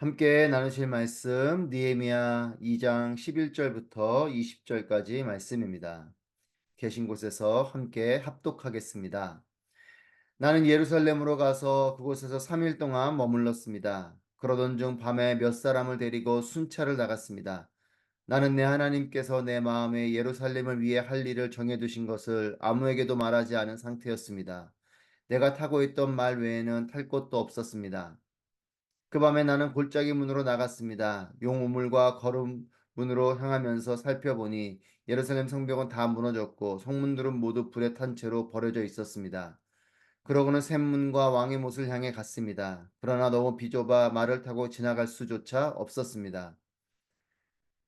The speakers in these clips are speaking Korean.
함께 나누실 말씀 니에미야 2장 11절부터 20절까지 말씀입니다. 계신 곳에서 함께 합독하겠습니다. 나는 예루살렘으로 가서 그곳에서 3일 동안 머물렀습니다. 그러던 중 밤에 몇 사람을 데리고 순찰을 나갔습니다. 나는 내 하나님께서 내 마음에 예루살렘을 위해 할 일을 정해두신 것을 아무에게도 말하지 않은 상태였습니다. 내가 타고 있던 말 외에는 탈 곳도 없었습니다. 그 밤에 나는 골짜기 문으로 나갔습니다. 용 우물과 거름 문으로 향하면서 살펴보니 예루살렘 성벽은 다 무너졌고 성문들은 모두 불에 탄 채로 버려져 있었습니다. 그러고는 샘문과 왕의 못을 향해 갔습니다. 그러나 너무 비좁아 말을 타고 지나갈 수조차 없었습니다.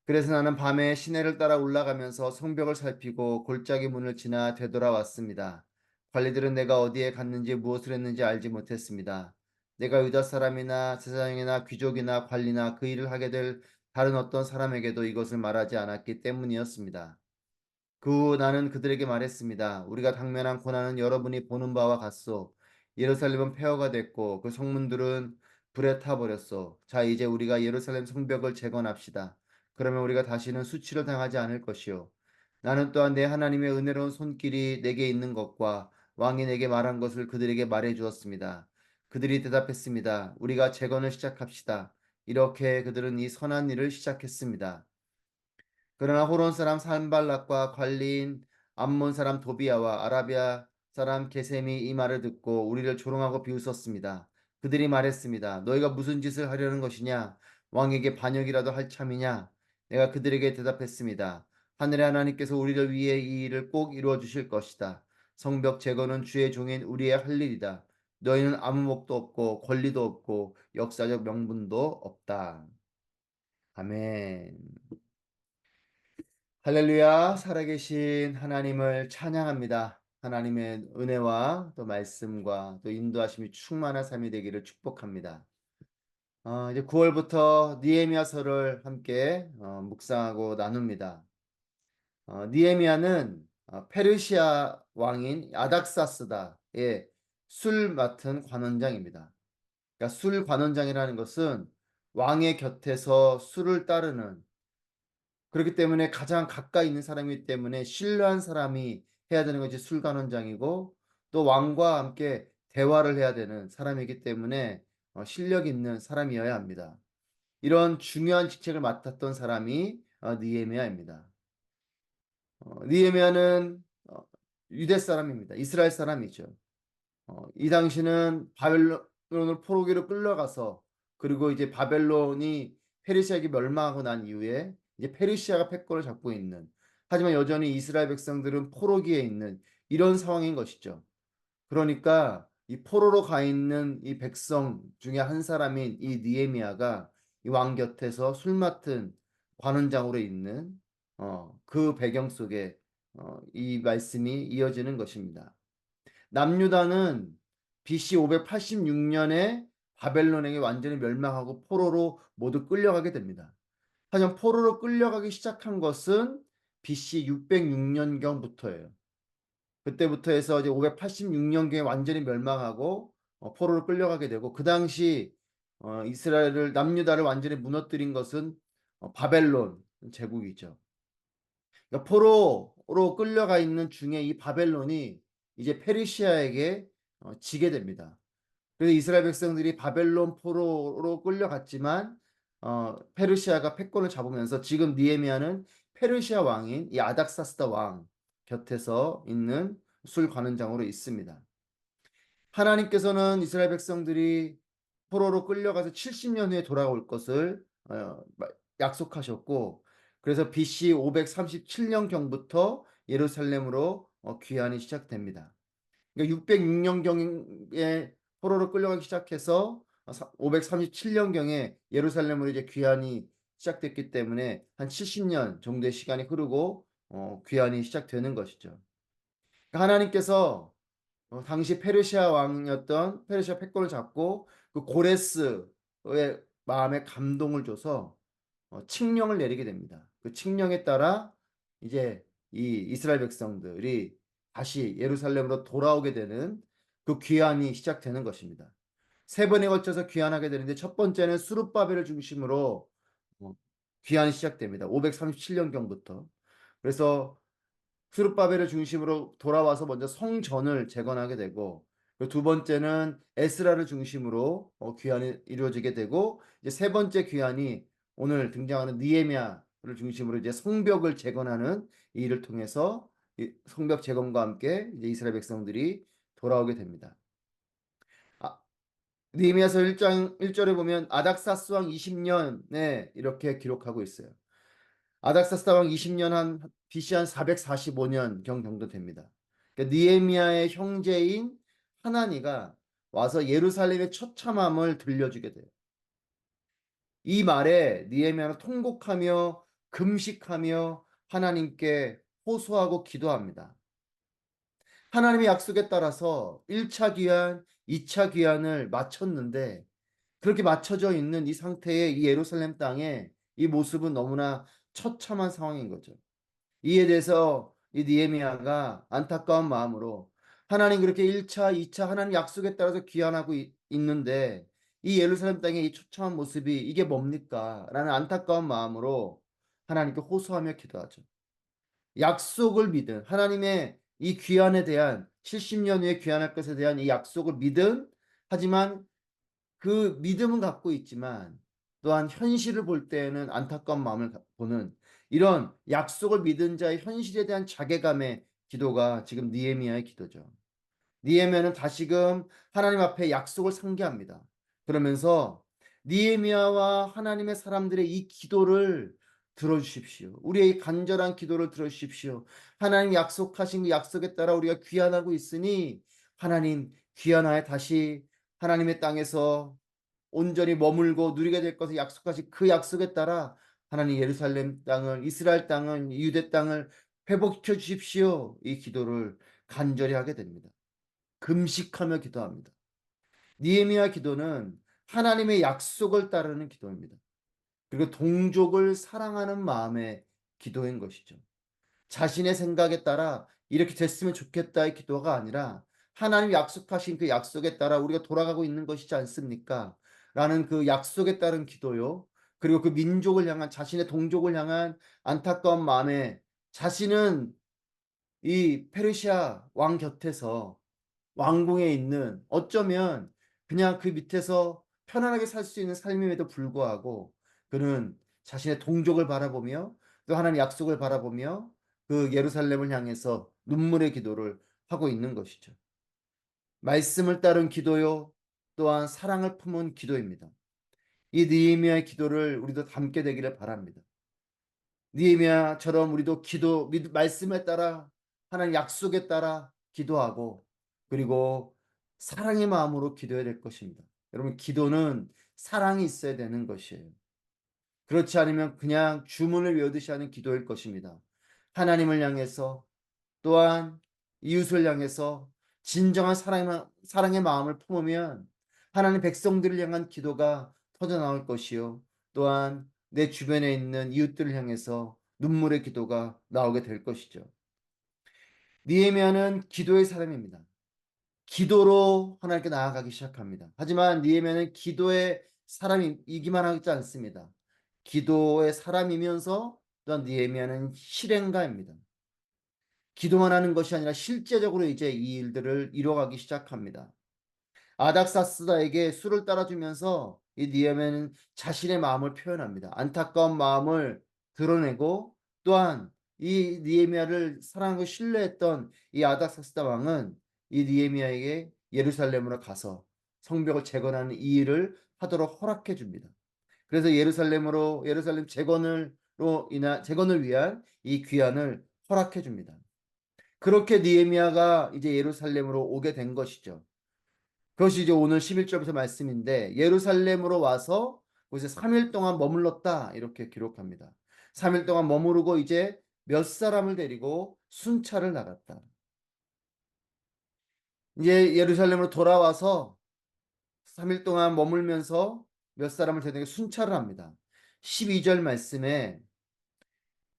그래서 나는 밤에 시내를 따라 올라가면서 성벽을 살피고 골짜기 문을 지나 되돌아왔습니다. 관리들은 내가 어디에 갔는지 무엇을 했는지 알지 못했습니다. 내가 유다 사람이나 제사장이나 귀족이나 관리나 그 일을 하게 될 다른 어떤 사람에게도 이것을 말하지 않았기 때문이었습니다. 그 후 나는 그들에게 말했습니다. 우리가 당면한 고난은 여러분이 보는 바와 같소. 예루살렘은 폐허가 됐고 그 성문들은 불에 타버렸소. 자 이제 우리가 예루살렘 성벽을 재건합시다. 그러면 우리가 다시는 수치를 당하지 않을 것이요. 나는 또한 내 하나님의 은혜로운 손길이 내게 있는 것과 왕이 내게 말한 것을 그들에게 말해 주었습니다. 그들이 대답했습니다. 우리가 재건을 시작합시다. 이렇게 그들은 이 선한 일을 시작했습니다. 그러나 호론 사람 산발락과 관리인 암몬 사람 도비아와 아라비아 사람 게셈이 이 말을 듣고 우리를 조롱하고 비웃었습니다. 그들이 말했습니다. 너희가 무슨 짓을 하려는 것이냐? 왕에게 반역이라도 할 참이냐? 내가 그들에게 대답했습니다. 하늘의 하나님께서 우리를 위해 이 일을 꼭 이루어 주실 것이다. 성벽 재건은 주의 종인 우리의 할 일이다. 너희는 아무 목도 없고 권리도 없고 역사적 명분도 없다. 아멘. 할렐루야, 살아계신 하나님을 찬양합니다. 하나님의 은혜와 또 말씀과 또 인도하심이 충만한 삶이 되기를 축복합니다. 어, 이제 9월부터 니에미아서를 함께 어, 묵상하고 나눕니다. 어, 니에미아는 어, 페르시아 왕인 아닥사스다의 술 맡은 관원장입니다. 그러니까 술 관원장이라는 것은 왕의 곁에서 술을 따르는 그렇기 때문에 가장 가까이 있는 사람이기 때문에 신뢰한 사람이 해야 되는 것이 술 관원장이고 또 왕과 함께 대화를 해야 되는 사람이기 때문에 어, 실력 있는 사람이어야 합니다. 이런 중요한 직책을 맡았던 사람이 어, 니에미아입니다. 어, 니에미아는 어, 유대 사람입니다. 이스라엘 사람이죠. 어, 이 당시는 바벨론을 포로기로 끌려가서 그리고 이제 바벨론이 페르시아에게 멸망하고 난 이후에 이제 페르시아가 패권을 잡고 있는 하지만 여전히 이스라엘 백성들은 포로기에 있는 이런 상황인 것이죠. 그러니까 이 포로로 가 있는 이 백성 중에 한 사람인 이 니에미아가 이 왕 곁에서 술 맡은 관원장으로 있는 어, 그 배경 속에 어, 이 말씀이 이어지는 것입니다. 남유다는 BC 586년에 바벨론에게 완전히 멸망하고 포로로 모두 끌려가게 됩니다. 하지만 포로로 끌려가기 시작한 것은 BC 606년경부터예요. 그때부터 해서 이제 586년경에 완전히 멸망하고 어, 포로로 끌려가게 되고 그 당시 어, 이스라엘을 남유다를 완전히 무너뜨린 것은 어, 바벨론 제국이죠. 그러니까 포로로 끌려가 있는 중에 이 바벨론이 이제 페르시아에게 어, 지게 됩니다. 그래서 이스라엘 백성들이 바벨론 포로로 끌려갔지만 어, 페르시아가 패권을 잡으면서 지금 니에미아는 페르시아 왕인 이 아닥사스다 왕 곁에서 있는 술 관원장으로 있습니다. 하나님께서는 이스라엘 백성들이 포로로 끌려가서 70년 후에 돌아올 것을 어, 약속하셨고 그래서 BC 537년경부터 예루살렘으로 어, 귀환이 시작됩니다. 그러니까 606년경에 포로로 끌려가기 시작해서 537년경에 예루살렘으로 이제 귀환이 시작됐기 때문에 한 70년 정도의 시간이 흐르고 어, 귀환이 시작되는 것이죠. 그러니까 하나님께서 어, 당시 페르시아 왕이었던 페르시아 패권을 잡고 그 고레스의 마음에 감동을 줘서 어, 칙령을 내리게 됩니다. 그 칙령에 따라 이제 이 이스라엘 백성들이 다시 예루살렘으로 돌아오게 되는 그 귀환이 시작되는 것입니다. 세 번에 걸쳐서 귀환하게 되는데 첫 번째는 수룹바벨을 중심으로 어, 귀환이 시작됩니다. 537년경부터. 그래서 수룹바벨을 중심으로 돌아와서 먼저 성전을 재건하게 되고 두 번째는 에스라를 중심으로 어, 귀환이 이루어지게 되고 이제 세 번째 귀환이 오늘 등장하는 니에미아 를 중심으로 이제 성벽을 재건하는 이 일을 통해서 이 성벽 재건과 함께 이제 이스라엘 백성들이 돌아오게 됩니다. 아, 니에미아서 1장 1절에 보면 아닥사스 왕 20년에 이렇게 기록하고 있어요. 아닥사스 왕 20년 한 BC 한 445년 경 정도 됩니다. 그러니까 니에미아의 형제인 하나니가 와서 예루살렘의 처참함을 들려주게 돼요. 이 말에 니에미아는 통곡하며 금식하며 하나님께 호소하고 기도합니다. 하나님의 약속에 따라서 1차 귀환, 2차 귀환을 마쳤는데 그렇게 맞춰져 있는 이 상태의 이 예루살렘 땅에 이 모습은 너무나 처참한 상황인 거죠. 이에 대해서 이 니에미아가 안타까운 마음으로 하나님 그렇게 1차, 2차 하나님 약속에 따라서 귀환하고 이- 있는데 이 예루살렘 땅의 이 처참한 모습이 이게 뭡니까? 라는 안타까운 마음으로 하나님께 호소하며 기도하죠. 약속을 믿은 하나님의 이 귀환에 대한 70년 후에 귀환할 것에 대한 이 약속을 믿은 하지만 그 믿음은 갖고 있지만 또한 현실을 볼 때에는 안타까운 마음을 가- 보는 이런 약속을 믿은 자의 현실에 대한 자괴감의 기도가 지금 니에미아의 기도죠. 니에미아는 다시금 하나님 앞에 약속을 상기합니다. 그러면서 니에미아와 하나님의 사람들의 이 기도를 들어주십시오. 우리의 이 간절한 기도를 들어주십시오. 하나님 약속하신 그 약속에 따라 우리가 귀환하고 있으니 하나님 귀환하에 다시 하나님의 땅에서 온전히 머물고 누리게 될 것을 약속하신 그 약속에 따라 하나님 예루살렘 땅을 이스라엘 땅을 유대 땅을 회복시켜 주십시오. 이 기도를 간절히 하게 됩니다. 금식하며 기도합니다. 니에미아 기도는 하나님의 약속을 따르는 기도입니다. 그리고 동족을 사랑하는 마음의 기도인 것이죠. 자신의 생각에 따라 이렇게 됐으면 좋겠다의 기도가 아니라 하나님 약속하신 그 약속에 따라 우리가 돌아가고 있는 것이지 않습니까? 라는 그 약속에 따른 기도요. 그리고 그 민족을 향한 자신의 동족을 향한 안타까운 마음에 자신은 이 페르시아 왕 곁에서 왕궁에 있는 어쩌면 그냥 그 밑에서 편안하게 살 수 있는 삶임에도 불구하고 그는 자신의 동족을 바라보며 또 하나님 약속을 바라보며 그 예루살렘을 향해서 눈물의 기도를 하고 있는 것이죠. 말씀을 따른 기도요 또한 사랑을 품은 기도입니다. 이 느헤미야의 기도를 우리도 담게 되기를 바랍니다. 느헤미야처럼 우리도 기도 믿- 말씀에 따라 하나님 약속에 따라 기도하고 그리고 사랑의 마음으로 기도해야 될 것입니다. 여러분 기도는 사랑이 있어야 되는 것이에요. 그렇지 않으면 그냥 주문을 외우듯이 하는 기도일 것입니다. 하나님을 향해서 또한 이웃을 향해서 진정한 사랑의, 마음을 품으면 하나님 백성들을 향한 기도가 터져 나올 것이요. 또한 내 주변에 있는 이웃들을 향해서 눈물의 기도가 나오게 될 것이죠. 니에미아는 기도의 사람입니다. 기도로 하나님께 나아가기 시작합니다. 하지만 니에미아는 기도의 사람이기만 하지 않습니다. 기도의 사람이면서 또한 니에미아는 실행가입니다. 기도만 하는 것이 아니라 실제적으로 이제 이 일들을 이뤄가기 시작합니다. 아닥사스다에게 술을 따라주면서 이 니에미아는 자신의 마음을 표현합니다. 안타까운 마음을 드러내고 또한 이 니에미아를 사랑하고 신뢰했던 이 아닥사스다 왕은 이 니에미아에게 예루살렘으로 가서 성벽을 재건하는 이 일을 하도록 허락해 줍니다. 그래서 예루살렘으로 예루살렘 재건을로 인한 재건을 위한 이 귀환을 허락해 줍니다. 그렇게 니에미아가 이제 예루살렘으로 오게 된 것이죠. 그것이 이제 오늘 11절부터 말씀인데 예루살렘으로 와서 거기서 3일 동안 머물렀다 이렇게 기록합니다. 3일 동안 머무르고 이제 몇 사람을 데리고 순찰을 나갔다. 이제 예루살렘으로 돌아와서 3일 동안 머물면서 몇 사람을 데리고 순찰을 합니다. 12절 말씀에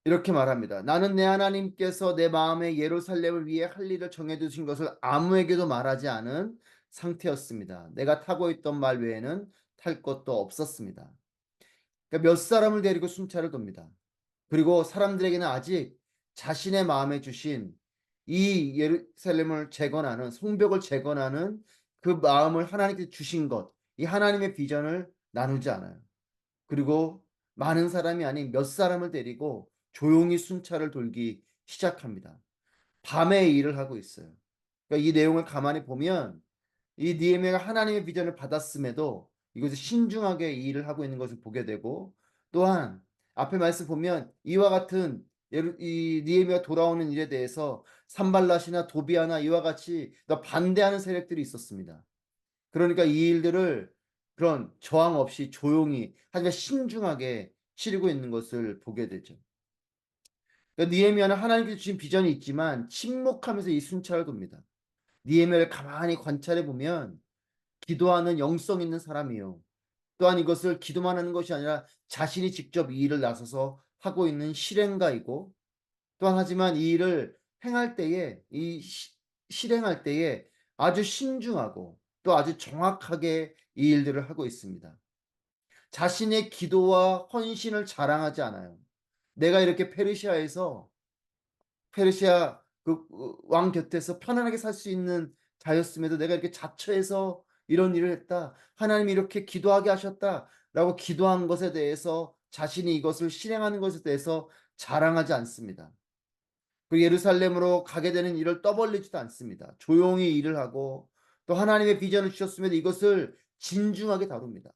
이렇게 말합니다. 나는 내 하나님께서 내 마음에 예루살렘을 위해 할 일을 정해두신 것을 아무에게도 말하지 않은 상태였습니다. 내가 타고 있던 말 외에는 탈 것도 없었습니다. 그러니까 몇 사람을 데리고 순찰을 돕니다. 그리고 사람들에게는 아직 자신의 마음에 주신 이 예루살렘을 재건하는 성벽을 재건하는 그 마음을 하나님께 주신 것, 이 하나님의 비전을 나누지 않아요. 그리고 많은 사람이 아닌 몇 사람을 데리고 조용히 순찰을 돌기 시작합니다. 밤에 일을 하고 있어요. 그러니까 이 내용을 가만히 보면 이 니에미아가 하나님의 비전을 받았음에도 이것을 신중하게 이 일을 하고 있는 것을 보게 되고 또한 앞에 말씀 보면 이와 같은 이 니에미아 돌아오는 일에 대해서 산발랏이나 도비아나 이와 같이 반대하는 세력들이 있었습니다. 그러니까 이 일들을 그런 저항 없이 조용히 하지만 신중하게 치르고 있는 것을 보게 되죠. 그러니까 니에미아는 하나님께서 주신 비전이 있지만 침묵하면서 이 순찰을 돕니다. 니에미아를 가만히 관찰해 보면 기도하는 영성 있는 사람이요. 또한 이것을 기도만 하는 것이 아니라 자신이 직접 이 일을 나서서 하고 있는 실행가이고 또한 하지만 이 일을 행할 때에 이 시, 실행할 때에 아주 신중하고 또 아주 정확하게 이 일들을 하고 있습니다. 자신의 기도와 헌신을 자랑하지 않아요. 내가 이렇게 페르시아에서 페르시아 그왕 어, 곁에서 편안하게 살 수 있는 자였음에도 내가 이렇게 자처해서 이런 일을 했다. 하나님이 이렇게 기도하게 하셨다라고 기도한 것에 대해서 자신이 이것을 실행하는 것에 대해서 자랑하지 않습니다. 그 예루살렘으로 가게 되는 일을 떠벌리지도 않습니다. 조용히 일을 하고 또 하나님의 비전을 주셨음에도 이것을 진중하게 다룹니다.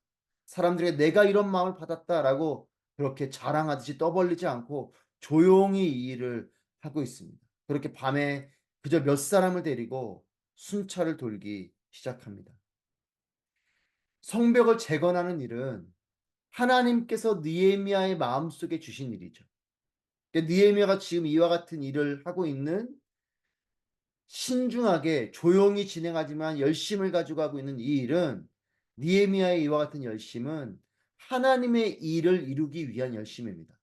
사람들에게 내가 이런 마음을 받았다라고 그렇게 자랑하듯이 떠벌리지 않고 조용히 이 일을 하고 있습니다. 그렇게 밤에 그저 몇 사람을 데리고 순찰을 돌기 시작합니다. 성벽을 재건하는 일은 하나님께서 느헤미야의 마음속에 주신 일이죠. 그러니까 느헤미야가 지금 이와 같은 일을 하고 있는 신중하게 조용히 진행하지만 열심을 가지고 하고 있는 이 일은 니에미아의 이와 같은 열심은 하나님의 일을 이루기 위한 열심입니다.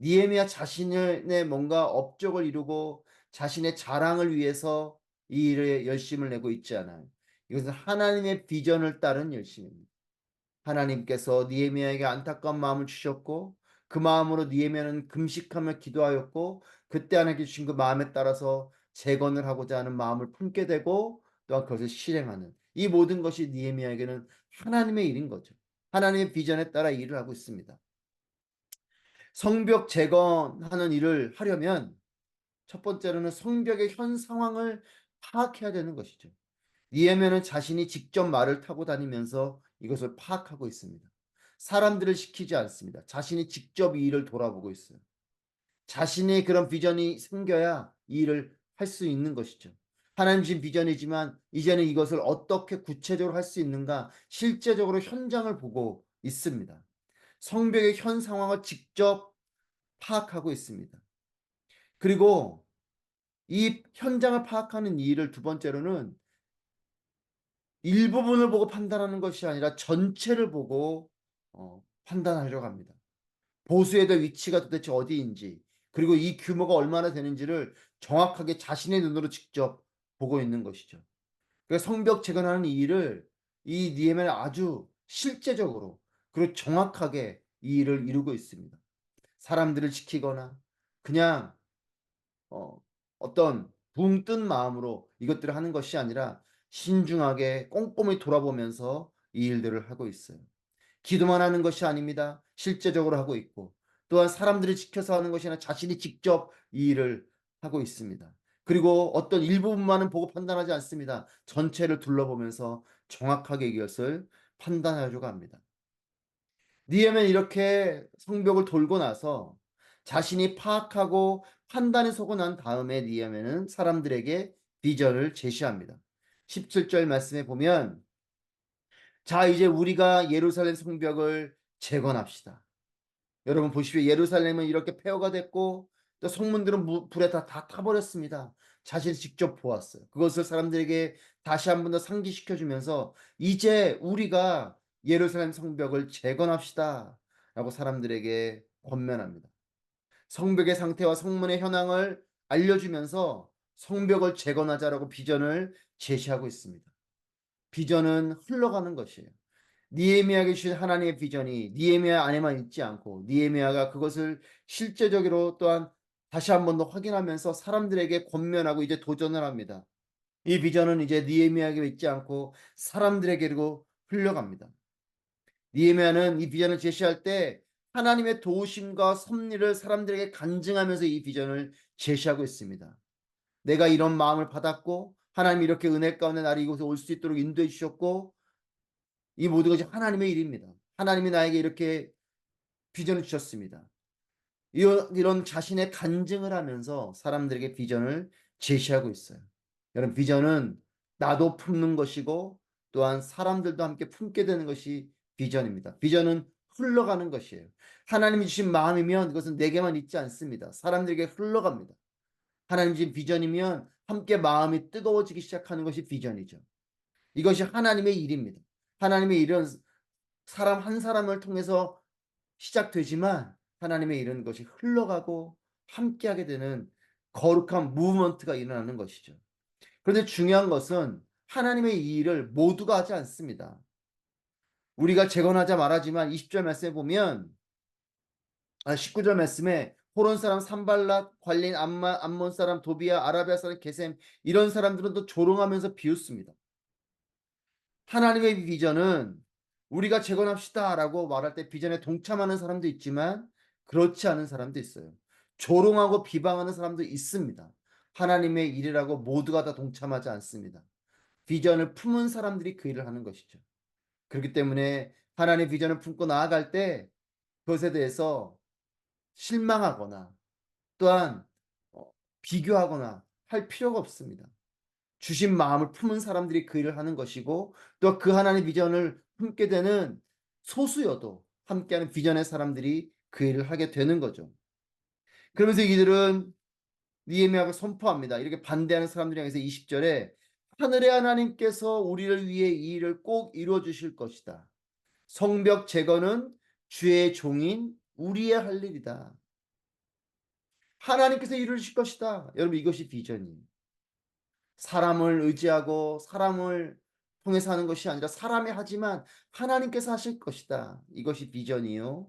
니에미아 자신의 뭔가 업적을 이루고 자신의 자랑을 위해서 이 일에 열심을 내고 있지 않아요. 이것은 하나님의 비전을 따른 열심입니다. 하나님께서 니에미아에게 안타까운 마음을 주셨고 그 마음으로 니에미아는 금식하며 기도하였고 그때 하나님께 주신 그 마음에 따라서 재건을 하고자 하는 마음을 품게 되고 또한 그것을 실행하는 이 모든 것이 니에미아에게는 하나님의 일인 거죠. 하나님의 비전에 따라 일을 하고 있습니다. 성벽 재건하는 일을 하려면 첫 번째로는 성벽의 현 상황을 파악해야 되는 것이죠. 니에미아는 자신이 직접 말을 타고 다니면서 이것을 파악하고 있습니다. 사람들을 시키지 않습니다. 자신이 직접 이 일을 돌아보고 있어요. 자신의 그런 비전이 생겨야 이 일을 할 수 있는 것이죠. 하나님 주신 비전이지만 이제는 이것을 어떻게 구체적으로 할 수 있는가 실제적으로 현장을 보고 있습니다. 성벽의 현 상황을 직접 파악하고 있습니다. 그리고 이 현장을 파악하는 일을 두 번째로는 일부분을 보고 판단하는 것이 아니라 전체를 보고 어, 판단하려고 합니다. 보수에 대 위치가 도대체 어디인지 그리고 이 규모가 얼마나 되는지를 정확하게 자신의 눈으로 직접 보고 있는 것이죠. 그래서 성벽 재건하는 이 일을 이 니에미아는 아주 실제적으로 그리고 정확하게 이 일을 이루고 있습니다. 사람들을 지키거나 그냥 어, 어떤 붕 뜬 마음으로 이것들을 하는 것이 아니라 신중하게 꼼꼼히 돌아보면서 이 일들을 하고 있어요. 기도만 하는 것이 아닙니다. 실제적으로 하고 있고 또한 사람들을 지켜서 하는 것이 아니라 자신이 직접 이 일을 하고 있습니다. 그리고 어떤 일부분만은 보고 판단하지 않습니다. 전체를 둘러보면서 정확하게 이것을 판단하려고 합니다. 니에면 이렇게 성벽을 돌고 나서 자신이 파악하고 판단에 서고 난 다음에 니에면은 사람들에게 비전을 제시합니다. 17절 말씀에 보면 자 이제 우리가 예루살렘 성벽을 재건합시다. 여러분 보십시오. 예루살렘은 이렇게 폐허가 됐고 또 성문들은 불에 다, 다 타버렸습니다. 자신이 직접 보았어요. 그것을 사람들에게 다시 한 번 더 상기시켜 주면서 이제 우리가 예루살렘 성벽을 재건합시다. 라고 사람들에게 권면합니다. 성벽의 상태와 성문의 현황을 알려주면서 성벽을 재건하자라고 비전을 제시하고 있습니다. 비전은 흘러가는 것이에요. 니에미아에게 주신 하나님의 비전이 니에미아 안에만 있지 않고 니에미아가 그것을 실제적으로 또한 다시 한 번 더 확인하면서 사람들에게 권면하고 이제 도전을 합니다. 이 비전은 이제 니에미아에게 있지 않고 사람들에게로 흘러갑니다. 니에미아는 이 비전을 제시할 때 하나님의 도우심과 섭리를 사람들에게 간증하면서 이 비전을 제시하고 있습니다. 내가 이런 마음을 받았고 하나님 이렇게 은혜 가운데 나를 이곳에 올 수 있도록 인도해 주셨고 이 모든 것이 하나님의 일입니다. 하나님이 나에게 이렇게 비전을 주셨습니다. 이런, 자신의 간증을 하면서 사람들에게 비전을 제시하고 있어요. 여러분 비전은 나도 품는 것이고 또한 사람들도 함께 품게 되는 것이 비전입니다. 비전은 흘러가는 것이에요. 하나님이 주신 마음이면 그것은 내게만 있지 않습니다. 사람들에게 흘러갑니다. 하나님 주신 비전이면 함께 마음이 뜨거워지기 시작하는 것이 비전이죠. 이것이 하나님의 일입니다. 하나님의 일은 사람 한 사람을 통해서 시작되지만 하나님의 일은 것이 흘러가고 함께하게 되는 거룩한 무브먼트가 일어나는 것이죠. 그런데 중요한 것은 하나님의 이 일을 모두가 하지 않습니다. 우리가 재건하자 말하지만 20절 말씀에 보면 아, 19절 말씀에 호론 사람 산발랏, 관린 암마, 암몬 사람 도비아, 아라비아 사람 게셈 이런 사람들은 또 조롱하면서 비웃습니다. 하나님의 비전은 우리가 재건합시다라고 말할 때 비전에 동참하는 사람도 있지만 그렇지 않은 사람도 있어요. 조롱하고 비방하는 사람도 있습니다. 하나님의 일이라고 모두가 다 동참하지 않습니다. 비전을 품은 사람들이 그 일을 하는 것이죠. 그렇기 때문에 하나님의 비전을 품고 나아갈 때 그것에 대해서 실망하거나 또한 어, 비교하거나 할 필요가 없습니다. 주신 마음을 품은 사람들이 그 일을 하는 것이고 또 그 하나님의 비전을 품게 되는 소수여도 함께하는 비전의 사람들이 그 일을 하게 되는 거죠. 그러면서 이들은 니에미아가 선포합니다. 이렇게 반대하는 사람들이 향해서 20절에 하늘의 하나님께서 우리를 위해 이 일을 꼭 이루어 주실 것이다. 성벽 재건은 주의 종인 우리의 할 일이다. 하나님께서 이루실 것이다. 여러분 이것이 비전이에요. 사람을 의지하고 사람을 통해서 하는 것이 아니라 사람이 하지만 하나님께서 하실 것이다. 이것이 비전이요.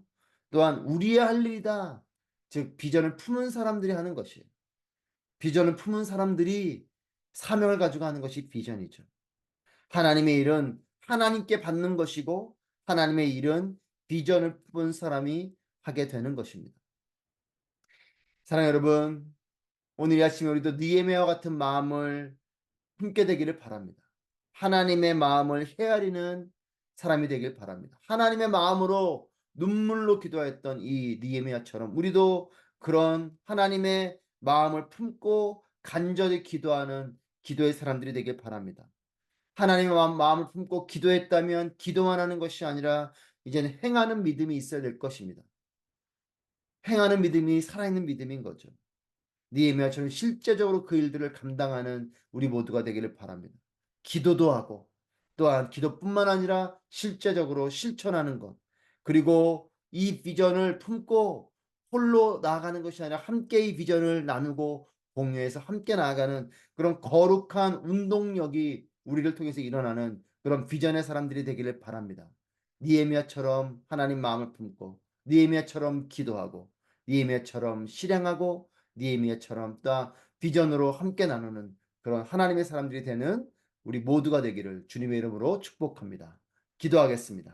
또한 우리의 할 일이다. 즉 비전을 품은 사람들이 하는 것이에요. 비전을 품은 사람들이 사명을 가지고 하는 것이 비전이죠. 하나님의 일은 하나님께 받는 것이고 하나님의 일은 비전을 품은 사람이 하게 되는 것입니다. 사랑 여러분, 오늘 이 아침에 우리도 니에메와 같은 마음을 품게 되기를 바랍니다. 하나님의 마음을 헤아리는 사람이 되길 바랍니다. 하나님의 마음으로 눈물로 기도했던 이 니에미아처럼 우리도 그런 하나님의 마음을 품고 간절히 기도하는 기도의 사람들이 되길 바랍니다. 하나님의 마음을 품고 기도했다면 기도만 하는 것이 아니라 이제는 행하는 믿음이 있어야 될 것입니다. 행하는 믿음이 살아있는 믿음인 거죠. 니에미아처럼 실제적으로 그 일들을 감당하는 우리 모두가 되기를 바랍니다. 기도도 하고 또한 기도뿐만 아니라 실제적으로 실천하는 것 그리고 이 비전을 품고 홀로 나아가는 것이 아니라 함께 이 비전을 나누고 공유해서 함께 나아가는 그런 거룩한 운동력이 우리를 통해서 일어나는 그런 비전의 사람들이 되기를 바랍니다. 니에미아처럼 하나님 마음을 품고 니에미아처럼 기도하고 니에미아처럼 실행하고 니에미아처럼 또 비전으로 함께 나누는 그런 하나님의 사람들이 되는 우리 모두가 되기를 주님의 이름으로 축복합니다. 기도하겠습니다.